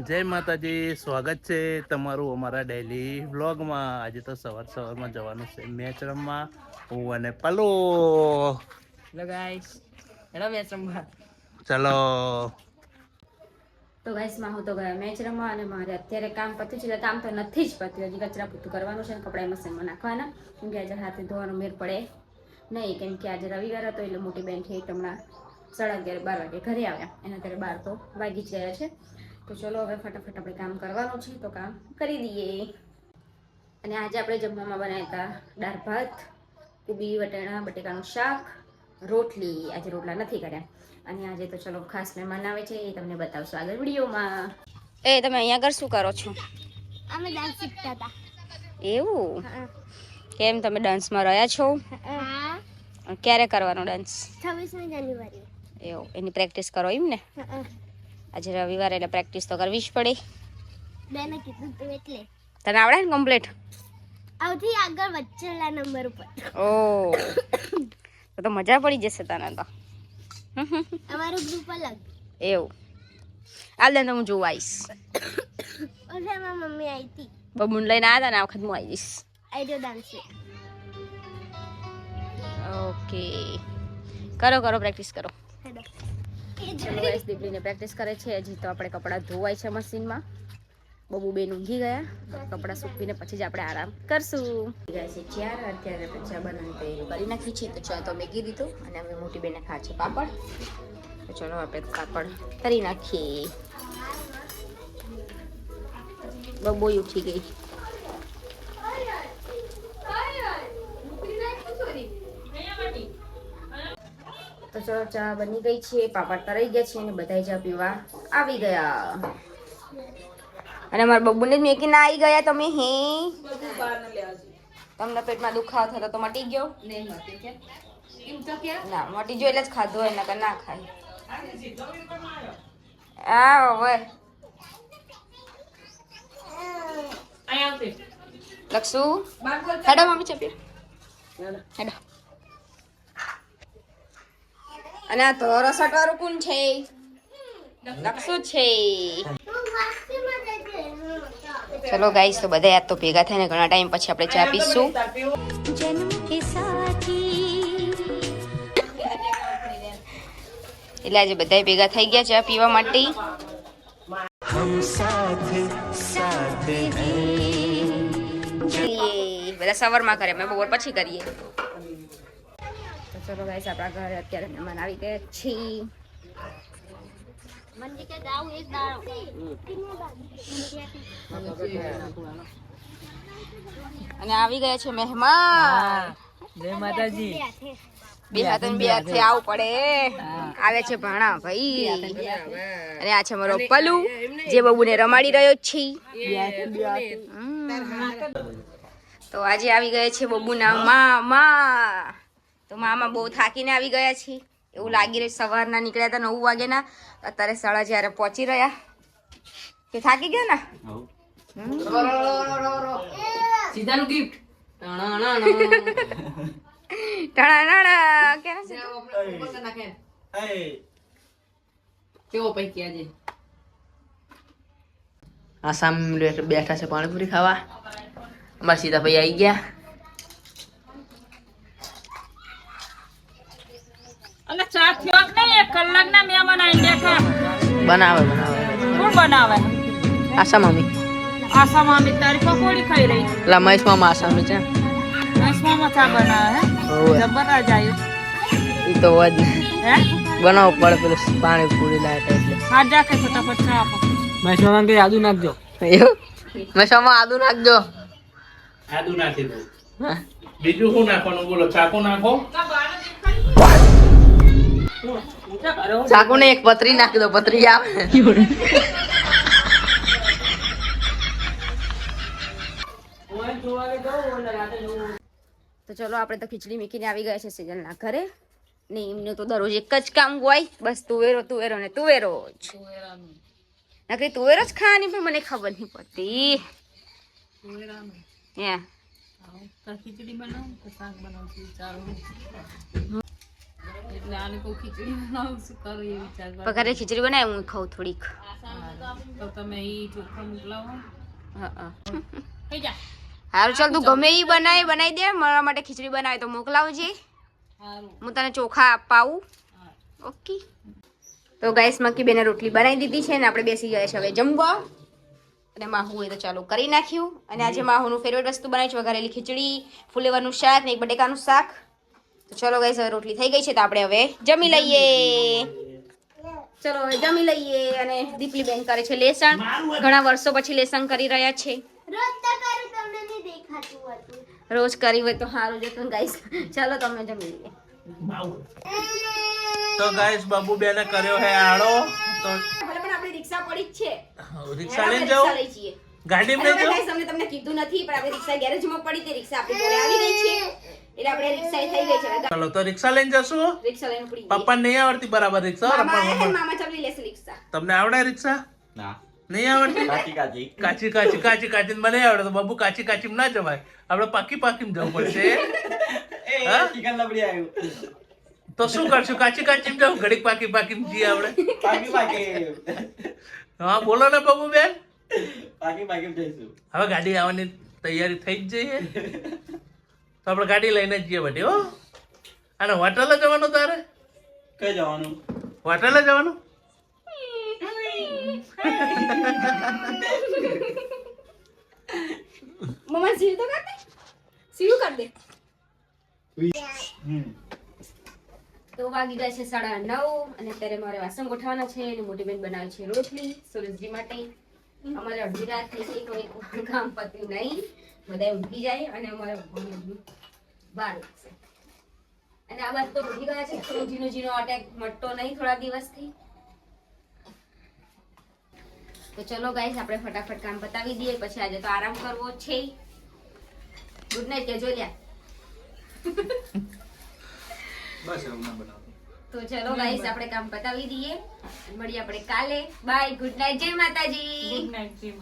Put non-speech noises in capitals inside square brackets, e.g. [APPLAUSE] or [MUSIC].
જય માતાજી સ્વાગત છે તમારું અમારા ડેલી વ્લોગમાં આજે તો સવાર સવારમાં જવાનું છે મેચ રમવા. હું અને પલો ચલો. તો ગાઈસમાં હું તો ગયા મેચ રમવા અને મારે અત્યારે કામ પત્યું છે એટલે કામ તો નથી જ પત્યું. હજી કચરા પૂતું કરવાનું છે કપડા કપડાં મશીનમાં નાખવાના. કેમ કે આજે હાથે ધોવાનો મેર પડે. નહીં કેમ કે આજે રવિવાર હતો એટલે મોટી બેન છે હમણાં સાડા અગિયાર બાર વાગે ઘરે આવ્યા. એના અત્યારે બાર તો વાગી જ ગયા છે. તો ચલો હવે ફટાફટ આપણે કામ કરવાનું છે તો કામ કરી દઈએ. અને આજે આપણે જમવામાં બનાવ્યા હતા દાળ ભાત કુબી વટાણા બટેકાનું શાક રોટલી. આજે રોટલા નથી કર્યા. અને આજે તો ચલો ખાસ મહેમાન આવે છે એ તમને બતાવશું આગળ વિડીયોમાં. એ તમે અહીંયા આગળ શું કરો છો? અમે ડાન્સ શીખતા હતા. એવું? કેમ તમે ડાન્સમાં રહ્યા છો? ક્યારે કરવાનો ડાન્સ છવ્વીસમી જાન્યુઆરી એવું એની પ્રેક્ટિસ કરો એમ ને? આજે રવિવાર એટલે પ્રેક્ટિસ તો કરવી જ પડે. બેને કીધું તું એટલે. તને આવડે ને કમ્પ્લીટ આવતી આગળ વચ્ચેલા નંબર ઉપર. ઓ. તો તો મજા પડી જશે તને તો. અમારું ગ્રુપ અલગ. એવું. આ તો હું જોવા આવીશ ઓલે એમાં મમ્મી આવી હતી બબુન લઈને આવ્યા હતા ને આ વખત હું આવી જઈશ આઈડિયો ડાન્સ ઓકે. કરો કરો પ્રેક્ટિસ કરો. ગાઈસ દીપડીને પ્રેક્ટિસ કરે છે. હજી તો આપણે કપડાં ધોવાય છે મશીનમાં. બબુ બેન ઊંઘી ગયા. કપડાં સૂકવીને પછી જ આપણે આરામ કરશું. ચાર. અત્યારે ચા બનાવી કરી નાખી છે. તો ચા તો મેગી દીધું અને અમે મોટી બેને ખા છે પાપડ. તો ચલો આપણે પાપડ કરી નાખીએ. બબુ ઉઠી ગઈ. તો ચલો ચા બની ગઈ છે પાપડ તરાઈ ગયા છે અને બધા ચા પીવા આવી ગયા. અને અમારા બબુને જ મેકીને આવી ગયા તમે હે? તમને પેટમાં દુખાવો થતો તો મટી ગયો. ના મટી ગયો એટલે જ ખાધો હોય નકર ના ખાય. આ હવે. લક્ષુ હેડો મમ્મી ચપી હેડો. અને આ તો રસટ વાળું કોણ છે? લક્ષુ છે. ચલો ગાઈસ તો બધા યાદ તો ભેગા થઈને ઘણા ટાઈમ પછી આપણે ચા પીશું. એટલે આજે બધા ભેગા થઈ ગયા ચા પીવા માટે. બધા સવારમાં કરે અમે બપોર પછી કરીએ. તો ચલો ગાઈસ આપણા ઘરે અત્યારે મહેમાન આવી ગયા છે. મને કે જાવ એક દાડો અને આવી ગયા છે મહેમાન. જય માતાજી. બે હાથે બે હાથે આવવું પડે. આવે છે ભાણા ભાઈ. અને આ છે મારો પલુ જે બબુને રમાડી રહ્યો છે. તો આજે આવી ગયા છે બબુના મામા. તો મામા બહુ થાકીને આવી ગયા છીએ. એવું લાગી રહ્યું સવારના નીકળ્યા હતા નવ વાગેના અત્યારે સાડા જ્યારે પહોંચી રહ્યા. કે થાકી ગયા ને? સીધાનું ગિફ્ટ ટાણા ટાણા કેવો પૈકી આજે? આસામ બેઠા છે પાણીપુરી ખાવા. અમારા સીધા ભાઈ આવી ગયા. અને ચા થયો કે નહીં? એક કલાકના મહેમાન આઈ બેઠા બનાવે બનાવે. કોણ બનાવે? આસામ મમ્મી આશા મામી તારી પકોડી ખાઈ રહી છે. પેલા મહેશ મામા આસામની છે. આસમામાં ચા બનાવે હે? હોવે. જબર જ આવ્યું એ તો વધી હે? બનાવ પડે પેલું પાણીપુરી લાયક એટલે. હા જા કે ફટાફટ ચા આપો. મહેશ મામા કે આદુ નાખજો. એવું? મહેશ મામા આદુ નાખજો. આદુ નાખી દઉં. બીજું શું નાખવાનું? બોલો ચાકુ નાખો. ચાકુ ને એક પતરી નાખી દો પતરી આવે. તો ચલો આપણે તો ખીચડી મીકીને આવી ગયા છે સિઝનના ઘરે. ને એમને તો દરરોજ એક જ કામ હોય. બસ તુવેરો તુવેરો ને તુવેરો જ. નકરી તુવેરો જ ખાવાની પણ મને ખબર નહીં પડતી. હે. ખીચડી બનાવું શાક બનાવું એટલે આને ખીચડી બનાવું શું કરું એ વિચાર કરું. પગારે ખીચડી બનાવી હું ખાઉં થોડીક. તો તમે ઈ ચોખા મોકલાવો. હા હા. થઈ જા. સારું ચાલ તું ગમે એ બનાવી બનાવી દે. મારા માટે ખીચડી બનાવે તો મોકલાવજે. હું તને ચોખા અપાવું. ઓકે. તો ગાઈસ મક્કી બેને રોટલી બનાવી દીધી છે ને આપણે બેસી ગયા છે હવે જમવા. અને માહુ એ તો ચાલુ કરી નાખ્યું. અને આજે માહુનું ફેવરેટ વસ્તુ બનાવી છે વઘારેલી ખીચડી ફુલેવાનું શાક ને એક બટેકાનું શાક. તો ચલો ગાઈસ હવે રોટલી થઈ ગઈ છે તો આપણે હવે જમી લઈએ. ચલો હવે જમી લઈએ અને દીપલી બેન કરે છે લેસન ઘણા વર્ષો પછી લેસન કરી રહ્યા છે. રોજ કરું તમને નહીં દેખાતું હતું. રોજ કરી હોય તો સારું જતું હતું ગાઈસ ચાલો તમે જમી લઈએ. તો ગાઈસ બાબુ બેને કર્યો હે આડો તો ભલે પણ આપણી રિક્ષા પડી જ છે. રિક્ષા લઈને રિક્ષા જાઓ. લઈ જઈએ. ગાડીમાં અને લઈ આપણે જાઓ. guys, અમને તમને કીધું નથી પણ આપણે રિક્ષા ગેરેજમાં પડી તે રિક્ષા આપણી જોડે આવી ગઈ છે. એટલે આપણે રિક્ષા થઈ ગઈ છે ચાલો તો રિક્ષા લઈને જશું? રિક્ષા લઈને પડી પપ્પા નહીં આવડતી બરાબર રિક્ષા મામા. મામા ચાલી લેશે રિક્ષા. તમને આવડે રિક્ષા? ના. નહીં આવડતી? કાચી કાચી. કાચી કાચી કાચી કાચી મને આવડે તો બાબુ કાચી કાચી ના જવાય. આપણે પાકી પાકી જવું પડશે. [LAUGHS] હા? ચિકન લબડી આવ્યું. તો શું કરશું? કાચી કાચી જવું? ઘડીક પાકી પાકી જી આવડે પાકી પાકી. હા બોલો ને બાબુ બેન. પાકી પાકી જઈશું. હવે ગાડી આવવાની તૈયારી થઈ જ જઈએ. તો આપણે ગાડી લઈને જ જઈએ બધી હો. અને હોટલે જવાનું તારે? કઈ જવાનું? હોટલે જવાનું? મમ્મા સીવ તો કર દે. સીવ કર દે. તો વાગી ગયા છે સાડા નવ અને અત્યારે મારે વાસણ ગોઠવવાના છે અને મોટી બેન બનાવે છે રોટલી સુરજજી માટે. અમારે અડધી રાત થઈ ગઈ કોઈ કામ પત્યું નહીં. બધા ઉઠી જાય અને અમારે બાર વાગશે અને આ વાત તો ઉઠી ગયા છે થોડો ઝીનો ઝીનો અટેક મટતો નહીં થોડા દિવસથી. તો ચલો ગાઈસ આપણે ફટાફટ કામ પતાવી દઈએ, પછી આજે તો આરામ કરવો છે. ગુડ નાઇટ કેજો લ્યા. બસ ના બનાવતું તો ચલો ગાઈસ આપણે કામ પતાવી દઈએ. મળીએ આપણે કાલે. બાય ગુડ નાઇટ જય માતાજી. ગુડ નાઇટ જી